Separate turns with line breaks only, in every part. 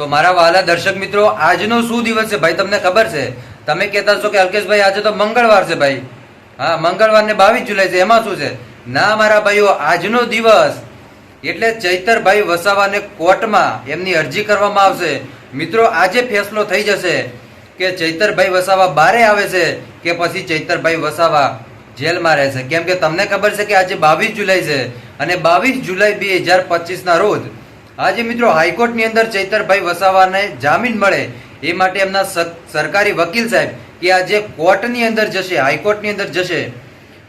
તો મારા વાલા દર્શક મિત્રો, આજનો શું દિવસ છે ભાઈ? તમને ખબર છે? તમે કહેતા છો કે અલ્કેશભાઈ, આજે તો મંગળવાર છે ભાઈ. હા મંગળવાર ને બાવીસ જુલાઈ છે. એમાં શું છે? ના, મારા ભાઈઓ, આજનો દિવસ એટલે ચૈતરભાઈ વસાવાને કોર્ટમાં એમની અરજી કરવામાં આવશે. મિત્રો, આજે ફેસલો થઈ જશે કે ચૈતરભાઈ વસાવા બારે આવે છે કે પછી ચૈતરભાઈ વસાવા જેલમાં રહે છે. કેમ કે તમને ખબર છે કે આજે બાવીસ જુલાઈ છે અને બાવીસ જુલાઈ બે હજાર પચીસના રોજ આજે મિત્રો હાઈકોર્ટની અંદર ચૈતરભાઈ વસાવાને જામીન મળે એ માટે એમના સરકારી વકીલ સાહેબ કે આજે કોર્ટની અંદર જશે, હાઈકોર્ટની અંદર જશે.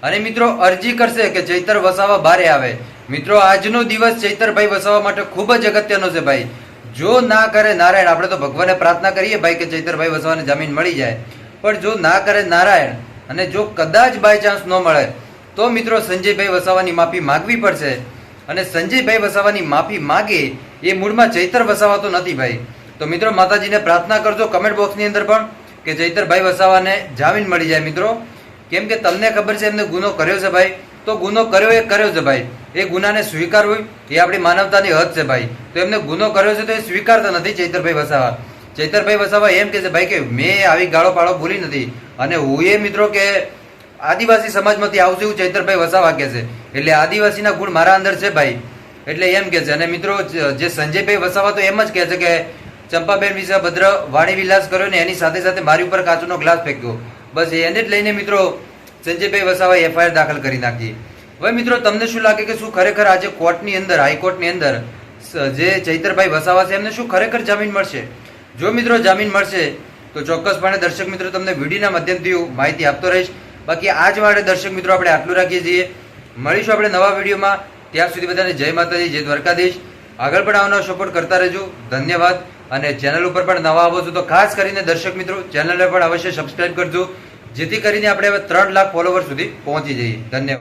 અને મિત્રો અરજી કરશે કે ચૈતર વસાવા બારે આવે. મિત્રો આજનો દિવસ ચૈતરભાઈ વસાવા માટે ખૂબ જ અગત્યનો છે ભાઈ. જો ના કરે નારાયણ, આપણે તો ભગવાને પ્રાર્થના કરીએ ભાઈ કે ચૈતરભાઈ વસાવાને જામીન મળી જાય. પણ જો ના કરે નારાયણ અને જો કદાચ બાય ચાન્સ ન મળે, તો મિત્રો સંજયભાઈ વસાવાની માફી માગવી પડશે. અને સંજયભાઈ વસાવાની માફી માગે એ મૂળમાં ચૈતર વસાવા તો નથી ભાઈ. તો મિત્રો માતાજીને પ્રાર્થના કરજો કમેન્ટ બોક્સની અંદર પણ કે ચૈતરભાઈ વસાવાને જામીન મળી જાય મિત્રો. કેમ કે તમને ખબર છે એમને ગુનો કર્યો છે ભાઈ. તો ગુનો કર્યો એ કર્યો છે ભાઈ. એ ગુનાને સ્વીકારવું એ આપણી માનવતાની હદ છે ભાઈ. તો એમને ગુનો કર્યો છે તો એ સ્વીકારતા નથી ચૈતરભાઈ વસાવા. ચૈતરભાઈ વસાવા એમ કે છે, ભાઈ કે મેં આવી ગાળો પાળો ભૂલી નથી. અને હું એ મિત્રો કે આદિવાસી સમાજમાંથી આવશે એવું ચૈતરભાઈ વસાવા કહે છે. એટલે આદિવાસીના ગુણ મારા અંદર છે ભાઈ. એટલે એમ કે છે. અને મિત્રો, જે સંજયભાઈ વસાવા તો એમ જ કહે છે કે, ચંપાબેન વિશે ભદ્ર વાણી વિલાસ કર્યો ને એની સાથે સાથે મારી ઉપર કાચનો ગ્લાસ ફેંક્યો. બસ એને જ લઈને મિત્રો, સંજયભાઈ વસાવાએ એફઆઈઆર દાખલ કરી નાખી. હવે મિત્રો, તમને શું લાગે કે શું ખરેખર આજે કોર્ટની અંદર, હાઈકોર્ટની અંદર જે ચૈતરભાઈ વસાવા છે, એમને શું ખરેખર જામીન મળશે? જો મિત્રો જામીન મળશે, તો ચોક્કસપણે દર્શક મિત્રો, તમને વિડીયોના માધ્યમથી માહિતી આપતો રહીશ. બાકી આજ માટે દર્શક મિત્રો આપણે આટલું રાખીએ છીએ. મળીશું આપણે નવા વિડીયોમાં. ત્યાં સુધી બધાને જય માતાજી, જય દ્વારકાધીશ. આગળ પણ આવવાનો સપોર્ટ કરતા રહેજો. ધન્યવાદ. અને ચેનલ ઉપર પણ નવા આવો છો તો ખાસ કરીને દર્શક મિત્રો ચેનલને પણ અવશ્ય સબસ્ક્રાઇબ કરજો. જેથી કરીને આપણે હવે ત્રણ લાખ ફોલોવર સુધી પહોંચી જઈએ. ધન્યવાદ.